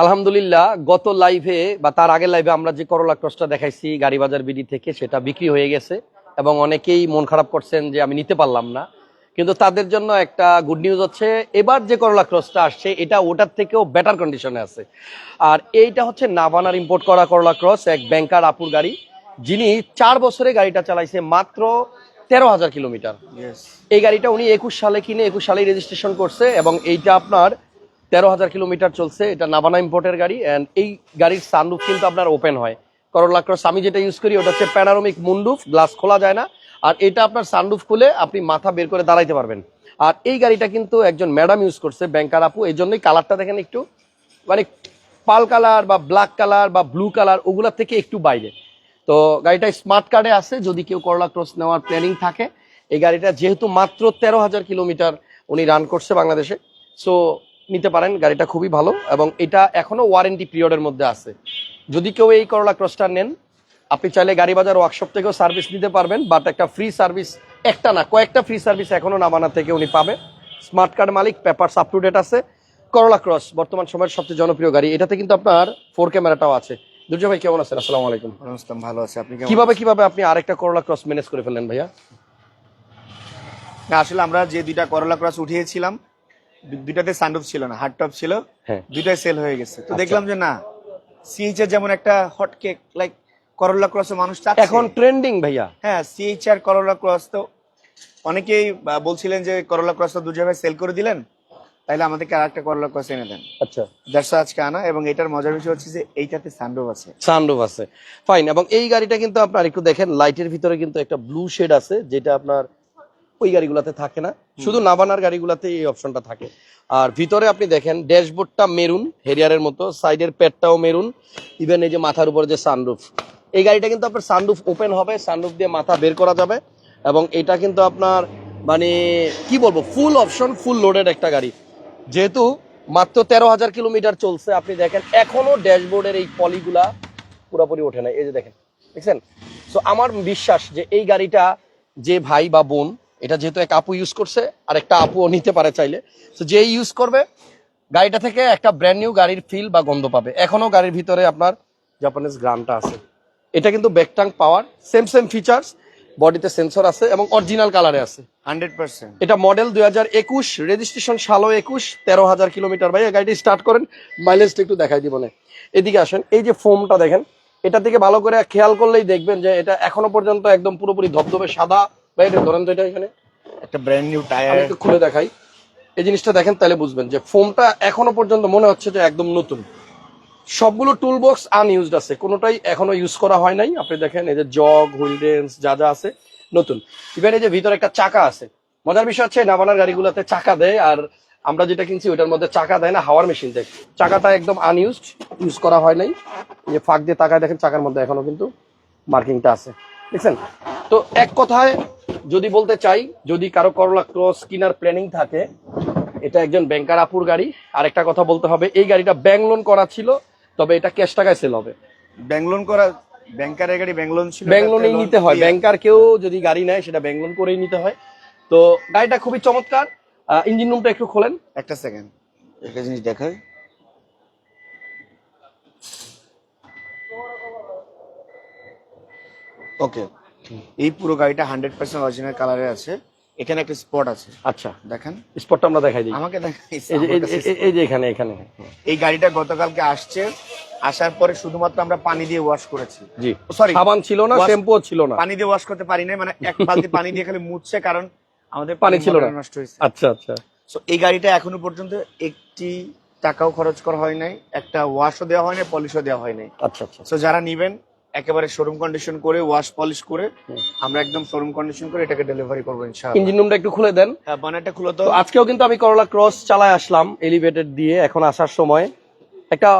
আলহামদুলিল্লাহ গত লাইভে বা তার আগের লাইভে আমরা যে করলা ক্রসটা দেখাইছি গাড়ি বাজার বিডি থেকে সেটা বিক্রি হয়ে গেছে এবং অনেকেই মন খারাপ করছেন যে আমি নিতে পারলাম না। কিন্তু তাদের জন্য একটা গুড নিউজ হচ্ছে এবার যে করলা ক্রসটা আসছে এটা ওটার থেকেও বেটার কন্ডিশনে আছে। আর এইটা হচ্ছে নাভানার ইম্পোর্ট করা করলা ক্রস এক ব্যাংকার আপুর গাড়ি যিনি চার বছরে গাড়িটা চালাইছে মাত্র তেরো হাজার কিলোমিটার। এই গাড়িটা উনি একুশ সালে কিনে একুশ সালেই রেজিস্ট্রেশন করছে এবং এইটা আপনার তেরো হাজার কিলোমিটার চলছে, এটা নাভানা ইম্পোর্টের গাড়ি অ্যান্ড এই গাড়ির সানরুফ কিন্তু আপনার ওপেন হয়। করোলা ক্রস আমি যেটা ইউজ করি, ওটা হচ্ছে প্যানারোমিক মুন্ডুফ গ্লাস খোলা যায় না, আর এটা আপনার সানরুফ খুলে আপনি মাথা বের করে দাঁড়াইতে পারবেন। আর এই গাড়িটা কিন্তু একজন ম্যাডাম ইউজ করছে ব্যাংকার আপু, এই জন্যই কালারটা দেখেন একটু মানে পাল কালার বা ব্ল্যাক কালার বা ব্লু কালার ওগুলোর থেকে একটু বাইরে। তো গাড়িটা স্মার্ট কার্ডে আছে, যদি কেউ করলা ক্রস নেওয়ার প্ল্যানিং থাকে, এই গাড়িটা যেহেতু মাত্র তেরো হাজার কিলোমিটার উনি রান করছে বাংলাদেশে সো নিতে পারেন গাড়িটা খুবই ভালো এবং এটা এখনও ওয়ারেন্টি পিরিয়ডের মধ্যে আছে। যদি কেউ এই করলা ক্রসটা নেন আপনি চাইলে গাড়ি বাজার ওয়ার্কশপ থেকেও সার্ভিস নিতে পারবেন বাট একটা ফ্রি সার্ভিস একটা না কয়েকটা ফ্রি সার্ভিস এখনও নামানা থেকে উনি পাবে। স্মার্ট কার্ড মালিক পেপার আপ টু ডেট আছে। করলা ক্রস বর্তমান সময়ের সবচেয়ে জনপ্রিয় গাড়ি। এটাতে কিন্তু আপনার ফোর ক্যামেরাটাও আছে। দুর্জয় ভাই কেমন আছেন? আসসালামু আলাইকুম। নমস্কার ভালো আছে। আপনি কীভাবে কীভাবে আপনি আরেকটা করলা ক্রস ম্যানেজ করে ফেললেন ভাইয়া? না, আসলে আমরা যে দুইটা করলা ক্রস উঠিয়েছিলাম দুইটাতে সানরুফ ছিল না হার্ড টপ ছিল হ্যাঁ। দুইটাই সেল হয়ে গেছে। তো আচ্ছা। দেখলাম যে না সিএইচ এর যেমন একটা hot cake like Corolla Cross মানুষ চাচ্ছে। এখন ট্রেন্ডিং ভাইয়া। হ্যাঁ সিএইচ আর করলা ক্রস তো অনেকেই বলছিলেন যে করলা ক্রস তো দু জায়গায় সেল করে দিলেন তাইলে আমাদেরকে আর একটা করলা ক্রস এনে দেন। আচ্ছা। দেড়শো আজকে আনা এবং এটার মজার বিষয় হচ্ছে যে এইটাতে সানরুফ আছে। সানরুফ আছে। ফাইন এবং এই গাড়িটা কিন্তু আপনার একটু দেখেন লাইটের ভিতরে কিন্তু একটা ব্লু শেড আছে যেটা আপনার ওই গাড়িগুলোতে থাকে না। শুধু নাবানার গাড়িগুলোতে এই অপশনটা থাকে। আর ভিতরে আপনি দেখেন ড্যাশবোর্ডটা মেরুন হেরিয়ারের মতো সাইডের পেটটাও মেরুন। ইভেন এই যে মাথার উপরে যে সানরুফ এই গাড়িটা কিন্তু আপনার সানরুফ ওপেন হবে সানরুফ দিয়ে মাথা বের করা যাবে। এবং এটা কিন্তু আপনার মানে কি বলব ফুল অপশন ফুল লোডেড একটা গাড়ি। যেহেতু মাত্র তেরো হাজার কিলোমিটার চলছে আপনি দেখেন এখনও ড্যাশবোর্ডের এই পলিগুলা পুরোপুরি ওঠে না। এই যে দেখেন দেখছেন? সো আমার বিশ্বাস যে এই গাড়িটা যে ভাই বা বোন এটা যেহেতু এক আপু ইউজ করছে আর একটা আপুও নিতে পারে চাইলে। তো যে ইউজ করবে গাড়িটা থেকে একটা ব্র্যান্ড নিউ গাড়ির ফিল বা গন্ধ পাবে। এখনও গাড়ির ভিতরে আপনার জাপানিজ গ্রামটা আছে। এটা কিন্তু ব্যাকটাং পাওয়ার সেম সেম ফিচার্স বডিতে সেন্সর আছে এবং অরিজিনাল কালারে আছে। Hundred percent. এটা মডেল দুই হাজার একুশ রেজিস্ট্রেশন সালো একুশ তেরো হাজার কিলোমিটার ভাই গাড়িটি স্টার্ট করেন মাইলেজটা একটু দেখাই দিব না এদিকে আসেন এই যে ফোমটা দেখেন এটা থেকে ভালো করে খেয়াল করলেই দেখবেন যে এটা এখনও পর্যন্ত একদম পুরোপুরি ধবধবে সাদা ভাই এটা ধরেন তো এটা এখানে। একটা ব্র্যান্ড নিউ আমি টায়ার একটু খুলে দেখাই। এই জিনিসটা দেখেন তাহলে বুঝবেন যে ফোমটা এখনও পর্যন্ত মনে হচ্ছে যে একদম নতুন। সবগুলো টুল বক্স আনইউজড আছে কোনোটাই এখনও ইউজ করা হয় নাই। আপনি দেখেন এই যে জগ হুইল রেন্স যা যা আছে নতুন। ইভেন এই যে ভিতরে একটা চাকা আছে। মজার বিষয় হচ্ছে নাবানার গাড়িগুলোতে চাকা দেয় আর আমরা যেটা কিনছি ওটার মধ্যে চাকা দেয় না হাওয়ার মেশিন দেয়। চাকাটা একদম আনইউজড ইউজ করা হয় নাই। যে ফাঁক দিয়ে তাকায় দেখেন চাকার মধ্যে এখনও কিন্তু মার্কিংটা আছে। দেখছেন? তো এক কথায় যদি বলতে চাই যদি কারও করলা ক্রস কিনার প্ল্যানিং থাকে এটা একজন ব্যাংকার আপুর গাড়ি। আর একটা কথা বলতে হবে এই গাড়িটা ব্যাংক লোন করা ছিল তবে এটা ক্যাশ টাকায় সেল হবে। ব্যাংক লোন করা ব্যাংকারের গাড়ি ব্যাংক লোন ছিল ব্যাংক লোনেই নিতে হয়। ব্যাংকার কেউ যদি গাড়ি নেয় সেটা ব্যাংক লোন করেই নিতে হয়। তো গাড়িটা খুবই চমৎকার। ইঞ্জিন রুমটা একটু খোলেন। একটা সেকেন্ড একটা জিনিস দেখাই। ওকে এই পুরো গাড়িটা হান্ড্রেড পার্সেন্ট অরিজিনাল কালারে আছে। এখানে একটা স্পট আছে। আচ্ছা। দেখেন। স্পটটা আমরা দেখাই দিই। আমাকে দেখাইছে, এই যে এই এখানে এখানে। এই গাড়িটা গতকালকে আসছে। আসার পরে শুধুমাত্র আমরা পানি দিয়ে ওয়াশ করেছি। জি। সরি সাবান ছিল না শ্যাম্পু ছিল না। পানি দিয়ে ওয়াশ করতে পারি না মানে এক বালতি পানি দিয়ে খালি মুছছে কারণ আমাদের পানি ছিল না। নষ্ট হয়েছে। আচ্ছা আচ্ছা। সো এই গাড়িটা এখনও পর্যন্ত একটি টাকাও খরচ করা হয় নাই একটা ওয়াশও দেওয়া হয় নাই পলিশও দেওয়া হয় নাই। আচ্ছা আচ্ছা। সো যারা নিবেন একেবারে শোরুম কন্ডিশন করে ওয়াশ পলিশ করে আমরা একদম শোরুম কন্ডিশন করে এটাকে ডেলিভারি করব ইনশাআল্লাহ। ইঞ্জিন রুমটা একটু খুলে দেন। হ্যাঁ বানাটা খুলো তো আজকেও কিন্তু আমি করলা ক্রস চালায় আসলাম এলিভেটেড দিয়ে এখন আসার সময়। একটা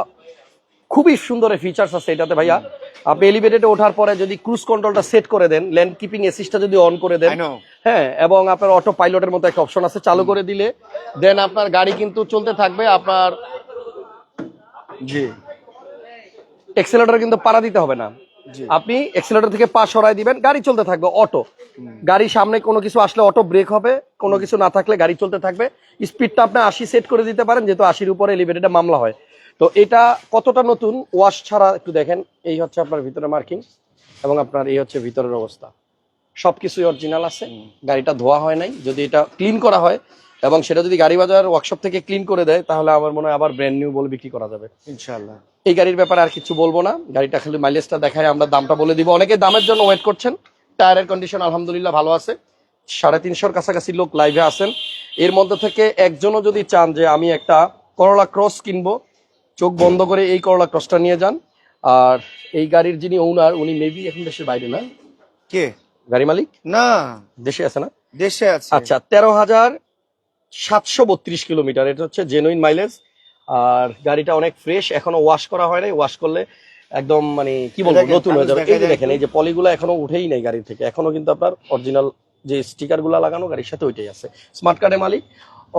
খুবই সুন্দর ফিচার্স আছে এটাতে ভাইয়া। আপনি এলিভেটেডে ওঠার পরে যদি ক্রুজ কন্ট্রোলটা সেট করে দেন ল্যান্ড কিপিং অ্যাসিস্টটা যদি অন করে দেন। হ্যাঁ এবং আপনার অটো পাইলটের মতো একটা অপশন আছে চালু করে দিলে। দেন আপনার গাড়ি কিন্তু চলতে থাকবে আপনার জি। এক্সেলেটর কিন্তু পাড়া দিতে হবে না। আপনি এক্সেলেটর থেকে পা সরাই দিবেন গাড়ি চলতে থাকবে অটো গাড়ি সামনে কোনো কিছু আসলে অটো ব্রেক হবে কোনো কিছু না থাকলে গাড়ি চলতে থাকবে। স্পিডটা আপনি আশি সেট করে দিতে পারেন যেহেতু আশির উপরে এলিভেটেডে মামলা হয়। তো এটা কতটা নতুন ওয়াশ ছাড়া একটু দেখেন। এই হচ্ছে আপনার ভিতরে মার্কিং এবং আপনার এই হচ্ছে ভিতরের অবস্থা। সবকিছুই অরিজিনাল আছে। গাড়িটা ধোয়া হয় নাই। যদি এটা ক্লিন করা হয় এবং সেটা যদি গাড়ি বাজার ওয়ার্কশপ থেকে ক্লিন করে দেয় তাহলে আমার মনে হয় আবার ব্র্যান্ড নিউ বলে বিক্রি করা যাবে। ইনশাআল্লাহ। এই গাড়ির ব্যাপারে আর কিছু বলব না। গাড়িটা খালি মাইলেজটা দেখায় আমরা দামটা বলে দিব। অনেকে দামের জন্য ওয়েট করছেন। টায়ারের কন্ডিশন আলহামদুলিল্লাহ ভালো আছে। সাড়ে তিনশোর কাছাকাছি লোক লাইভে আছেন। এর মধ্যে থেকে একজনও যদি চান যে আমি একটা করলা ক্রস কিনবো চোখ বন্ধ করে এই করলা ক্রসটা নিয়ে যান। আর এই গাড়ির যিনি ওনার উনি মেবি এখন দেশের বাইরে না? কে? গাড়ি মালিক? না। দেশে আছে না? দেশে আছে। আচ্ছা তেরো হাজার সাতশো বত্রিশ কিলোমিটার। এটা হচ্ছে জেনুইন মাইলেজ আর গাড়িটা অনেক ফ্রেশ এখনও ওয়াশ করা হয় নাই। ওয়াশ করলে একদম মানে কি বলব নতুন হয়ে যাবে। এই যে দেখেন এই যে পলিগুলো এখনও উঠেই নাই গাড়ি থেকে। এখনও কিন্তু আপনার অরিজিনাল যে স্টিকারগুলা লাগানো গাড়ির সাথে ওইটাই আছে। স্মার্ট কার্ডে মালিক।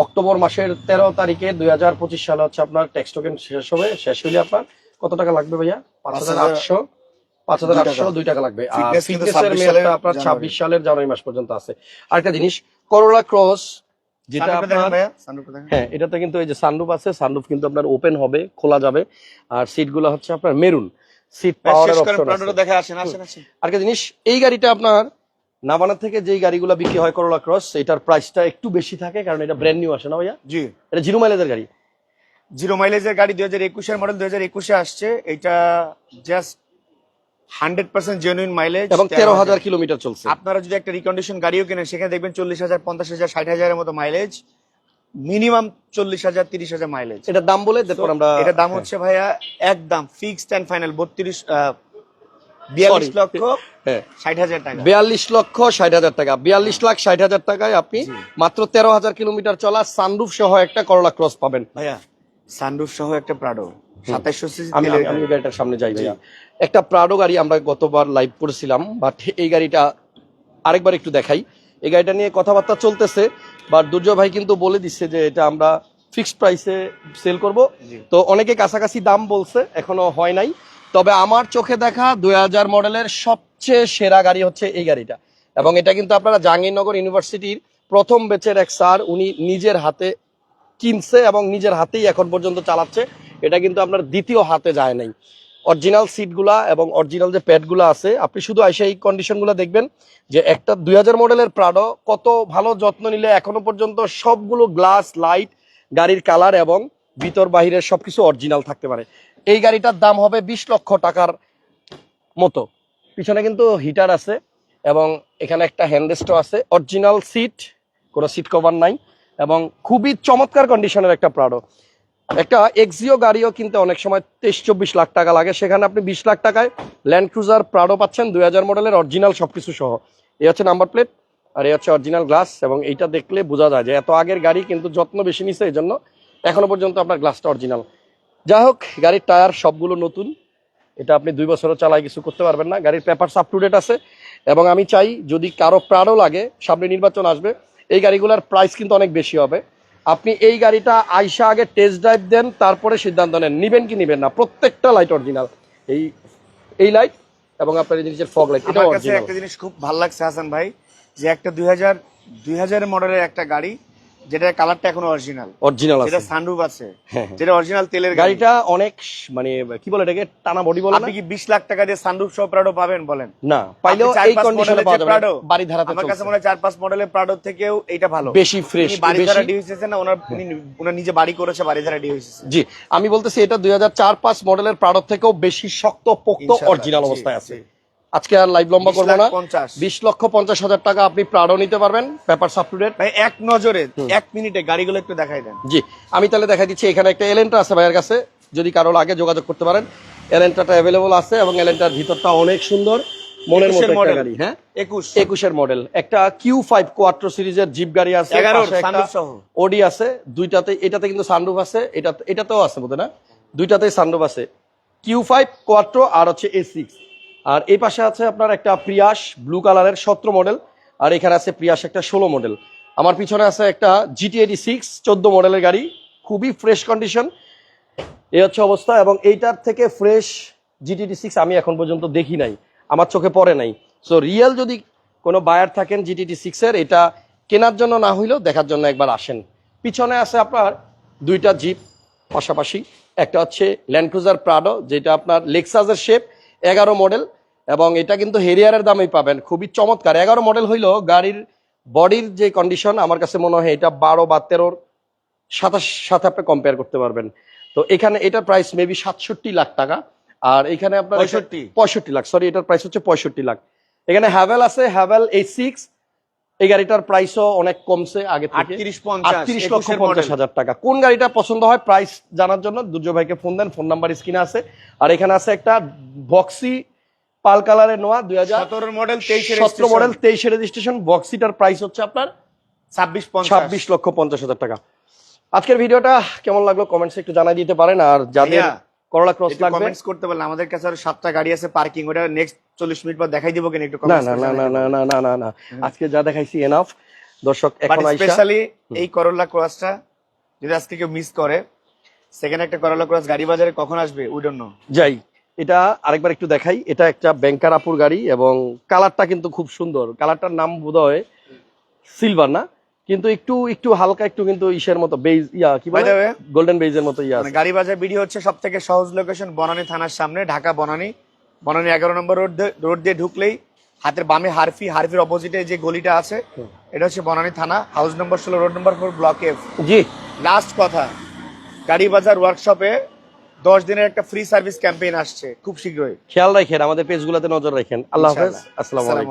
অক্টোবর মাসের তেরো তারিখে দুই হাজার পঁচিশ সালে হচ্ছে আপনার ট্যাক্স টোকেন শেষ হবে। শেষ হলে আপনার কত টাকা লাগবে ভাইয়া? পাঁচ হাজার আটশো। পাঁচ হাজার আটশো টাকা। দুই টাকা লাগবে। আর ফিটনেসের মেয়াদটা আপনার ছাব্বিশ সালের জানুয়ারি মাস পর্যন্ত আছে। আরেকটা জিনিস করোলা ক্রস যেটা আপনার। হ্যাঁ এটাতে কিন্তু এই যে সানরুফ আছে সানরুফ কিন্তু আপনার ওপেন হবে খোলা যাবে। আর সিটগুলো হচ্ছে আপনার মেরুন সিট পাওয়ারের অপশন দেখে আসেন, আসেন, আসেন। আরেকটা জিনিস এই গাড়িটা আপনার নাভানা থেকে যেই গাড়িগুলো বিক্রি হয় করোলা ক্রস এটার প্রাইসটা একটু বেশি থাকে কারণ এটা ব্র্যান্ড নিউ আসে না ভাইয়া? জি। এটা জিরো মাইলেজের গাড়ি। জিরো মাইলেজের গাড়ি দুই হাজার একুশের মডেল দুই হাজার একুশে আসছে। এটা just hundred percent genuine mileage এবং তেরো হাজার কিলোমিটার চলছে। আপনারা যদি একটা রিকন্ডিশন গাড়িও কেনেন সেখানে দেখবেন চল্লিশ হাজার পঞ্চাশ হাজার ষাট হাজারের মতো মাইলেজ মিনিমাম চল্লিশ হাজার তিরিশ হাজার মাইলেজ এটার দাম বলে তারপর আমরা এটা দাম হচ্ছে ভাইয়া একদম ফিক্সড অ্যান্ড ফাইনাল বত্রিশ বিয়াল্লিশ. লক্ষ হ্যাঁ। ষাট হাজার টাকা। বিয়াল্লিশ লক্ষ ষাট হাজার টাকা। বিয়াল্লিশ লাখ ষাট হাজার টাকায় আপনি মাত্র তেরো হাজার কিলোমিটার চলা সানরুফ সহ একটা করোলা ক্রস পাবেন। ভাইয়া সানরুফ সহ একটা প্রাডো সাতাইশশো সিসি আমি আমি- আমি গাড়িটার সামনে যাই ভাইয়া। একটা প্রাডো গাড়ি আমরা গতবার লাইভ করেছিলাম বাট এই গাড়িটা আরেকবার একটু দেখাই। এই গাড়িটা নিয়ে কথাবার্তা চলতেছে বাট দুর্জয় ভাই কিন্তু বলে দিচ্ছে যে এটা আমরা ফিক্সড প্রাইসে সেল করব। তো অনেকে কাছাকাছি দাম বলছে এখনও হয় নাই। তবে আমার চোখে দেখা দুই হাজার মডেলের সবচেয়ে সেরা গাড়ি হচ্ছে এই গাড়িটা। এবং এটা কিন্তু আপনারা জাহাঙ্গীরনগর ইউনিভার্সিটির প্রথম বেচের এক স্যার উনি নিজের হাতে কিনছে এবং নিজের হাতেই এখন পর্যন্ত চালাচ্ছে, এটা কিন্তু আপনার দ্বিতীয় হাতে যায় নাই। অরিজিনাল সিটগুলা এবং অরিজিনাল যে প্যাডগুলো আছে, আপনি শুধু এসে এই কন্ডিশনগুলো দেখবেন যে একটা দুই হাজার মডেলের প্রাডো কত ভালো যত্ন নিলে এখনও পর্যন্ত সবগুলো গ্লাস লাইট গাড়ির কালার এবং ভিতর বাহিরের সবকিছু অরিজিনাল থাকতে পারে। এই গাড়িটার দাম হবে বিশ লক্ষ টাকার মতো। পিছনে কিন্তু হিটার আছে এবং এখানে একটা হ্যান্ডরেস্টও আছে। অরিজিনাল সিট কোনো সিট কভার নাই। এবং খুবই চমৎকার কন্ডিশনের একটা প্রাডো একটা এক্সিও গাড়িও কিনতে অনেক সময় তেইশ চব্বিশ লাখ টাকা লাগে। সেখানে আপনি বিশ লাখ টাকায় ল্যান্ড ক্রুজার প্রাডো পাচ্ছেন দুই হাজার মডেলের অরিজিনাল সবকিছু সহ। এই হচ্ছে নাম্বার প্লেট আর এই হচ্ছে অরিজিনাল গ্লাস এবং এইটা দেখলে বোঝা যায় যে এত আগের গাড়ি কিন্তু যত্ন বেশি নিছে এই জন্য এখনও পর্যন্ত আপনার গ্লাসটা অরিজিনাল যাই হোক, গাড়ির টায়ার সবগুলো নতুন। এটা আপনি দুই বছরও চালায় কিছু করতে পারবেন না। গাড়ির পেপার আপ টু ডেট আছে। এবং আমি চাই যদি কারও প্রাণও লাগে, সামনে নির্বাচন আসবে এই গাড়িগুলোর প্রাইস কিন্তু অনেক বেশি হবে। আপনি এই গাড়িটা আইসা আগে টেস্ট ড্রাইভ দেন তারপরে সিদ্ধান্ত নেন। নিবেন কি নিবেন না? প্রত্যেকটা লাইট অরিজিনাল এই এই লাইট এবং আপনার এই জিনিসের ফগ লাইট এটা অরিজিনাল একটা জিনিস খুব ভালো লাগছে হাসান ভাই যে একটা দুই হাজার দুই হাজারের মডেলের একটা গাড়ি যেটার কালারটা এখনও অরিজিনাল অরিজিনাল যেটা আছে। সানরুফ আছে। হ্যাঁ, হ্যাঁ। যেটা অরিজিনাল তেলের গাড়িটা অনেক মানে কি বলে এটাকে? টানা বডি বলে আপনি কি বিশ লাখ টাকা দিয়ে সানরুফ সহ প্রাডো পাবেন বলেন? না পাইলেও এই কন্ডিশনে পাওয়া যাবে বাড়ি ধারাতে আমার কাছে মনে হয় চার পাঁচ মডেলের প্রাডো থেকেও এইটা ভালো। বেশি ফ্রেশ বাড়ি ধারা ডিউ না? ওনার উনি নিজে বাড়ি করেছে বাড়ি ধারা ডিউ জি আমি বলতেছি এটা দুই হাজার চার পাঁচ মডেলের প্রাডোর থেকেও বেশি শক্ত পোক্ত অরিজিনাল অবস্থায় আছে। আজকে আর লাইভ লম্বা করব না। বিশ লক্ষ পঞ্চাশ হাজার টাকা আপনি প্রাডো নিতে পারবেন পেপার সাপটুডেট ভাই এক নজরে এক মিনিটে গাড়িগুলো একটু দেখাই দেন। জি আমি তাহলে দেখাই দিচ্ছি এখানে একটা এলেন্টা আছে ভাইয়ের কাছে। যদি কারও আগে যোগাযোগ করতে পারেন। এলেন্টাটা অ্যাভেলেবল আছে এবং এলেন্টার ভিতরটা অনেক সুন্দর মনের মতো একুশের একটা গাড়ি হ্যাঁ? একুশ। একুশের মডেল একটা কিউ ফাইভ কোয়াট্রো সিরিজের জিপ গাড়ি আছে। ওডি আছে দুইটাতে এটাতে কিন্তু সানরুফ আছে এটা এটাতেও আছে বোধ না? দুইটাতেই সানরুফ আছে। কিউ ফাইভ কোয়াট্রো আর হচ্ছে এ সিক্স আর এই পাশে আছে আপনার একটা প্রিয়াস ব্লু কালারের সতেরো মডেল আর এখানে আছে প্রিয়াস একটা ষোলো মডেল আমার পিছনে আছে একটা জিটি এইটি সিক্স চোদ্দ মডেলের গাড়ি, খুবই ফ্রেশ কন্ডিশন এই হচ্ছে অবস্থা এবং এইটার থেকে ফ্রেশ জিটিটি সিক্স আমি এখন পর্যন্ত দেখি নাই। আমার চোখে পড়ে নাই। সো রিয়েল যদি কোনো বায়ার থাকেন জিটিটি সিক্সের এটা কেনার জন্য না হইলেও দেখার জন্য একবার আসেন। পিছনে আছে আপনার দুইটা জিপ পাশাপাশি একটা হচ্ছে ল্যান্ড ক্রুজার প্রাডো যেটা আপনার লেক্সাসের শেপ এগারো মডেল এবং এটা কিন্তু হেরিয়ারের দামেই পাবেন। খুবই চমৎকার। এগারো মডেল হইল গাড়ির বডির যে কন্ডিশন আমার কাছে মনে হয় এটা বারো বা তেরোর সাতাশ সাথে আপনি কম্পেয়ার করতে পারবেন। তো এখানে এটার প্রাইস মেবি সাতষট্টি লাখ টাকা। আর এখানে আপনার পঁয়ষট্টি? পঁয়ষট্টি লাখ। সরি এটার প্রাইস হচ্ছে পঁয়ষট্টি লাখ। এখানে হ্যাভেল আছে হ্যাভেল এইট সিক্স এই গাড়িটার প্রাইসও অনেক কমছে আগে থেকে। আটত্রিশ লক্ষ পঞ্চাশ হাজার টাকা। কোন গাড়িটা পছন্দ হয় প্রাইস জানার জন্য দুর্জয় ভাইকে ফোন দেন ফোন নাম্বার স্ক্রিনে আছে। আর এখানে আছে একটা বক্সি পাল কালারের নোয়া দুই হাজার সতেরো মডেল সতেরো মডেল তেইশে রেজিস্ট্রেশন বক্সিটার প্রাইস হচ্ছে আপনার ছাব্বিশ লক্ষ পঞ্চাশ হাজার টাকা। আজকের ভিডিওটা কেমন লাগল? কমেন্টসে একটু জানাই দিতে পারেন। আর যাদের করলা ক্রস লাগবে? কমেন্টস করতে পারলে আমাদের কাছে আরও সাতটা গাড়ি আছে পার্কিং ওটা নেক্সট চল্লিশ মিনিট পর দেখাই দিব কিনা একটু না না না না না না না না আজকে যা দেখাইছি এনাফ দর্শক এখন স্পেশালি এই করোলা ক্রসটা যদি আজকে কেউ মিস করে সেকেন্ড একটা করোলা ক্রস গাড়ি বাজারে কখন আসবে? উই ডোন্ট নো যাই এটা আরেকবার একটু দেখাই। এটা একটা ব্যাংকার আপুর গাড়ি এবং কালারটা কিন্তু খুব সুন্দর। কালারটার নাম বোধহয় সিলভার না? কিন্তু একটু একটু হালকা একটু কিন্তু ইসের মতো বেজ ইয়া কি বলে? গোল্ডেন বেজের মতো ইয়া মানে গাড়ি বাজার বিডি হচ্ছে সব থেকে সহজ লোকেশন বনানী থানার সামনে ঢাকা বনানী। বনানী এগারো নম্বর রোড রোড দিয়ে ঢুকলেই হাতের বামে হারফি হারফির অপোজিটে যে গলিটা আছে এটা হচ্ছে বনানী থানা হাউস নম্বর ষোলো road number four block F G. Last কথা গাড়ি বাজার ওয়ার্কশপে দশ দিনের একটা ফ্রি সার্ভিস ক্যাম্পেইন আসছে খুব শীঘ্রই। খেয়াল রাখেন আমাদের পেজগুলোতে নজর রাখেন। আল্লাহ হাফেজ। আসসালামু আলাইকুম।